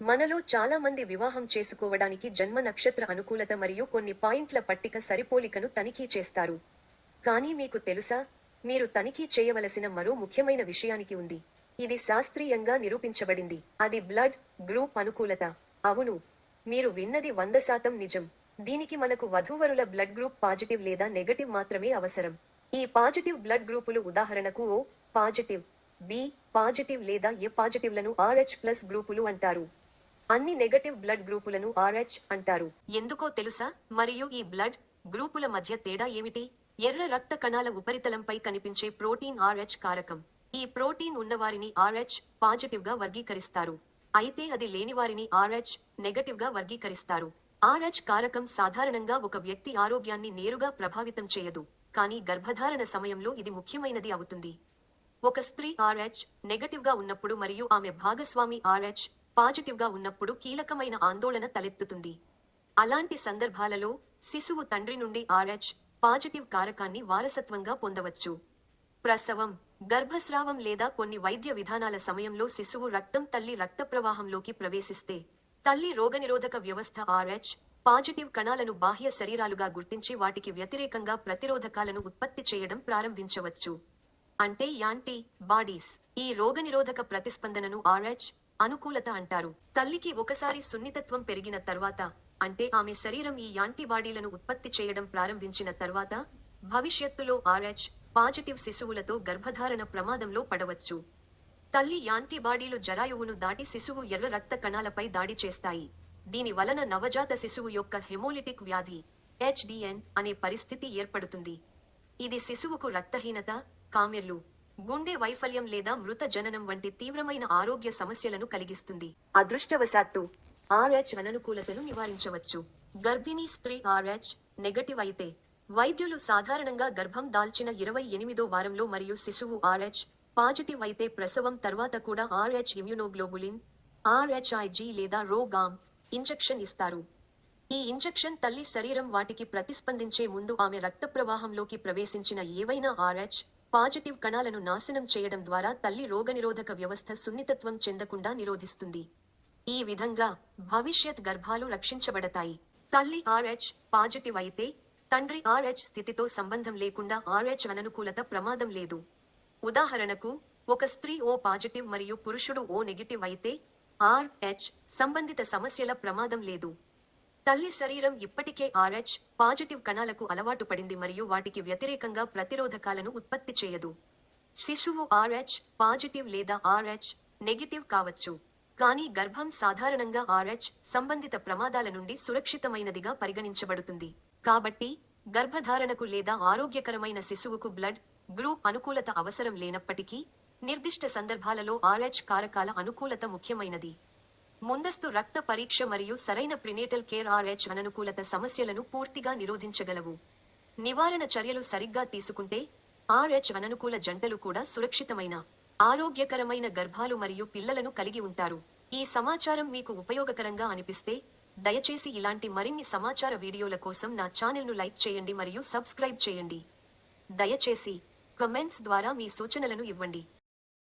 మనలో చాలా మంది వివాహం చేసుకోవడానికి జన్మ నక్షత్ర అనుకూలత మరియు కొన్ని పాయింట్ల పట్టిక సరిపోలికను తనిఖీ చేస్తారు. కానీ మీకు తెలుసా? మీరు తనిఖీ చేయవలసిన మరో ముఖ్యమైన విషయానికి ఉంది. ఇది శాస్త్రీయంగా నిరూపించబడింది. అది బ్లడ్ గ్రూప్ అనుకూలత. అవును. మీరు విన్నది వంద శాతం నిజం. దీనికి మనకు వధూవరుల బ్లడ్ గ్రూప్ పాజిటివ్ లేదా నెగటివ్ మాత్రమే అవసరం. ఈ పాజిటివ్ బ్లడ్ గ్రూపులు ఉదాహరణకు ఓ పాజిటివ్ బి పాజిటివ్ లేదా ఏ పాజిటివ్లను ఆర్హెచ్ ప్లస్ గ్రూపులు అంటారు. అన్ని నెగటివ్ బ్లడ్ గ్రూపులను ఆర్హెచ్ అంటారు. ఎందుకో తెలుసా? మరియు ఈ బ్లడ్ గ్రూపుల మధ్య తేడా ఏమిటి? ఎర్ర రక్త కణాల ఉపరితలంపై కనిపించే ప్రోటీన్ ఆర్హెచ్ కారకం. ఈ ప్రోటీన్ ఉన్నవారిని ఆర్హెచ్ పాజిటివ్గా వర్గీకరిస్తారు. అయితే అది లేని వారిని ఆర్హెచ్ నెగటివ్గా వర్గీకరిస్తారు. ఆర్హెచ్ కారకం సాధారణంగా ఒక వ్యక్తి ఆరోగ్యాన్ని నేరుగా ప్రభావితం చేయదు. కానీ గర్భధారణ సమయంలో ఇది ముఖ్యమైనది అవుతుంది. ఒక స్త్రీ ఆర్హెచ్ నెగటివ్గా ఉన్నప్పుడు మరియు ఆమె భాగస్వామి ఆర్హెచ్ పాజిటివ్గా ఉన్నప్పుడు కీలకమైన ఆందోళన తలెత్తుతుంది. అలాంటి సందర్భాలలో శిశువు తండ్రి నుండి ఆర్హెచ్ పాజిటివ్ కారకాన్ని వారసత్వంగా పొందవచ్చు. ప్రసవం గర్భస్రావం లేదా కొన్ని వైద్య విధానాల సమయంలో శిశువు రక్తం తల్లి రక్త ప్రవాహంలోకి ప్రవేశిస్తే తల్లి రోగనిరోధక వ్యవస్థ ఆర్హెచ్ పాజిటివ్ కణాలను బాహ్య శరీరాలుగా గుర్తించి వాటికి వ్యతిరేకంగా ప్రతిరోధకాలను ఉత్పత్తి చేయడం ప్రారంభించవచ్చు. అంటే యాంటీ బాడీస్ ఈ రోగనిరోధక ప్రతిస్పందనను ఆర్హెచ్ అనుకూలత అంటారు. తల్లికి ఒకసారి సున్నితత్వం పెరిగిన తర్వాత అంటే ఆమె శరీరం ఈ యాంటీబాడీలను ఉత్పత్తి చేయడం ప్రారంభించిన తర్వాత భవిష్యత్తులో ఆర్హెచ్ పాజిటివ్ శిశువులతో గర్భధారణ ప్రమాదంలో పడవచ్చు. తల్లి యాంటీబాడీలు జరాయువును దాటి శిశువు ఎర్ర రక్త కణాలపై దాడి చేస్తాయి. దీని వలన నవజాత శిశువు యొక్క హెమోలిటిక్ వ్యాధి హెచ్డిఎన్ అనే పరిస్థితి ఏర్పడుతుంది. ఇది శిశువుకు రక్తహీనత కామెర్లు గుండె వైఫల్యం లేదా మృత జననం వంటి తీవ్రమైన ఆరోగ్య సమస్యలను కలిగిస్తుంది. అదృష్టవశాత్తు ఆర్హెచ్ అననుకూలతను నివారించవచ్చు. గర్భిణీ స్త్రీ ఆర్హెచ్ నెగటివ్ అయితే వైద్యులు సాధారణంగా గర్భం దాల్చిన ఇరవై ఎనిమిదో వారంలో మరియు శిశువు ఆర్హెచ్ పాజిటివ్ అయితే ప్రసవం తర్వాత కూడా ఆర్హెచ్ ఇమ్యునోగ్లోబులిన్ ఆర్హెచ్ఐజి లేదా రోగామ్ ఇంజెక్షన్ ఇస్తారు. ఈ ఇంజెక్షన్ తల్లి శరీరం వాటికి ప్రతిస్పందించే ముందు ఆమె రక్త ప్రవాహంలోకి ప్రవేశించిన ఏవైనా ఆర్హెచ్ పాజిటివ్ కణాలను నాశనం చేయడం ద్వారా తల్లి రోగనిరోధక వ్యవస్థ సున్నితత్వం చెందకుండా నిరోధిస్తుంది. ఈ విధంగా భవిష్యత్ గర్భాలు రక్షించబడతాయి. తల్లి ఆర్హెచ్ పాజిటివ్ అయితే తండ్రి ఆర్హెచ్ స్థితితో సంబంధం లేకుండా ఆర్హెచ్ అననుకూలత ప్రమాదం లేదు. ఉదాహరణకు ఒక స్త్రీ ఓ పాజిటివ్ మరియు పురుషుడు ఓ నెగిటివ్ అయితే ఆర్హెచ్ సంబంధిత సమస్యల ప్రమాదం లేదు. తల్లి శరీరం ఇప్పటికే ఆర్హెచ్ పాజిటివ్ కణాలకు అలవాటు పడింది మరియు వాటికి వ్యతిరేకంగా ప్రతిరోధకాలను ఉత్పత్తి చేయదు. శిశువు ఆర్హెచ్ పాజిటివ్ లేదా ఆర్హెచ్ నెగిటివ్ కావచ్చు కానీ గర్భం సాధారణంగా ఆర్హెచ్ సంబంధిత ప్రమాదాల నుండి సురక్షితమైనదిగా పరిగణించబడుతుంది. కాబట్టి గర్భధారణకు లేదా ఆరోగ్యకరమైన శిశువుకు బ్లడ్ గ్రూప్ అనుకూలత అవసరం లేనప్పటికీ నిర్దిష్ట సందర్భాలలో ఆర్హెచ్ కారకాల అనుకూలత ముఖ్యమైనది. ముందస్తు రక్త పరీక్ష మరియు సరైన ప్రినేటల్ కేర్ ఆర్హెచ్ అననుకూలత సమస్యలను పూర్తిగా నిరోధించగలవు. నివారణ చర్యలు సరిగ్గా తీసుకుంటే ఆర్హెచ్ అననుకూల జంటలు కూడా సురక్షితమైన ఆరోగ్యకరమైన గర్భాలు మరియు పిల్లలను కలిగి ఉంటారు. ఈ సమాచారం మీకు ఉపయోగకరంగా అనిపిస్తే దయచేసి ఇలాంటి మరిన్ని సమాచార వీడియోల కోసం నా ఛానల్ను లైక్ చేయండి మరియు సబ్స్క్రైబ్ చేయండి. దయచేసి కమెంట్స్ ద్వారా మీ సూచనలను ఇవ్వండి.